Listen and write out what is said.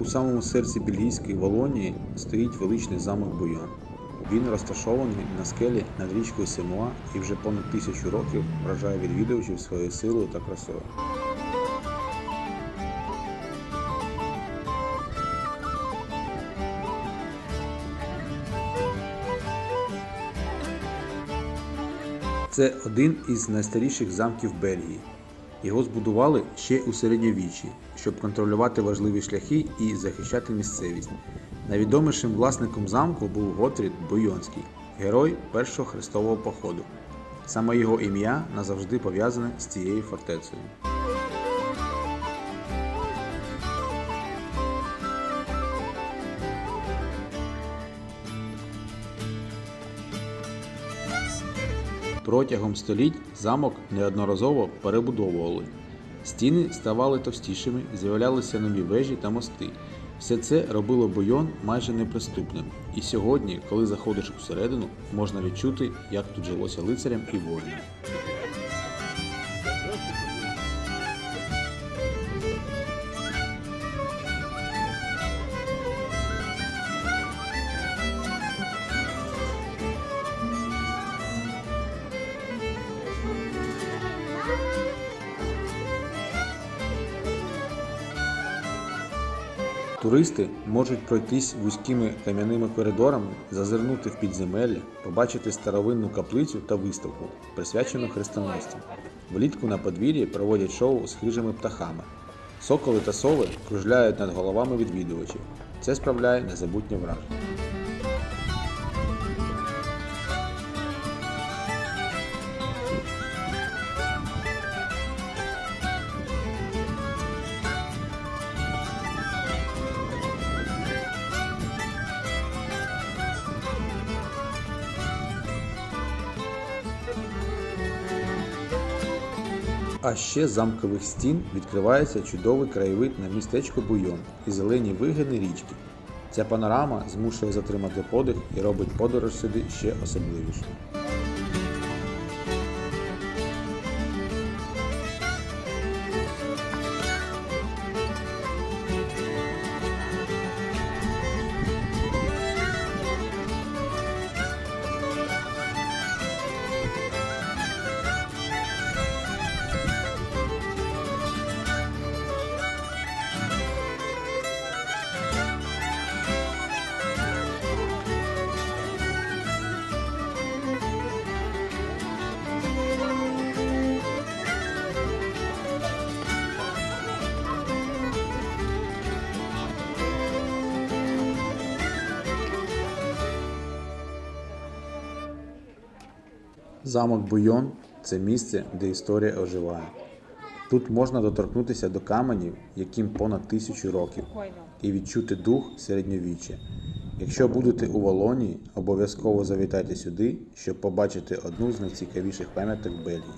У самому серці бельгійської Волонії стоїть величний замок Буйон. Він розташований на скелі над річкою Семуа і вже понад тисячу років вражає відвідувачів своєю силою та красою. Це один із найстаріших замків Бельгії. Його збудували ще у середньовіччі, щоб контролювати важливі шляхи і захищати місцевість. Найвідомішим власником замку був Готрід Бойонський, герой першого хрестового походу. Саме його ім'я назавжди пов'язане з цією фортецею. Протягом століть замок неодноразово перебудовували. Стіни ставали товстішими, з'являлися нові вежі та мости. Все це робило бойон майже неприступним. І сьогодні, коли заходиш усередину, можна відчути, як тут жилося лицарям і воїнам. Туристи можуть пройтись вузькими кам'яними коридорами, зазирнути в підземелля, побачити старовинну каплицю та виставку, присвячену хрестоносцям. Влітку на подвір'ї проводять шоу з хижими птахами. Соколи та сови кружляють над головами відвідувачів. Це справляє незабутнє враження. А ще з замкових стін відкривається чудовий краєвид на містечко Буйон і зелені вигини річки. Ця панорама змушує затримати подих і робить подорож сюди ще особливішою. Замок Буйон це місце, де історія оживає. Тут можна доторкнутися до каменів, яким понад тисячу років, і відчути дух середньовіччя. Якщо будете у Волонії, обов'язково завітайте сюди, щоб побачити одну з найцікавіших пам'яток Бельгії.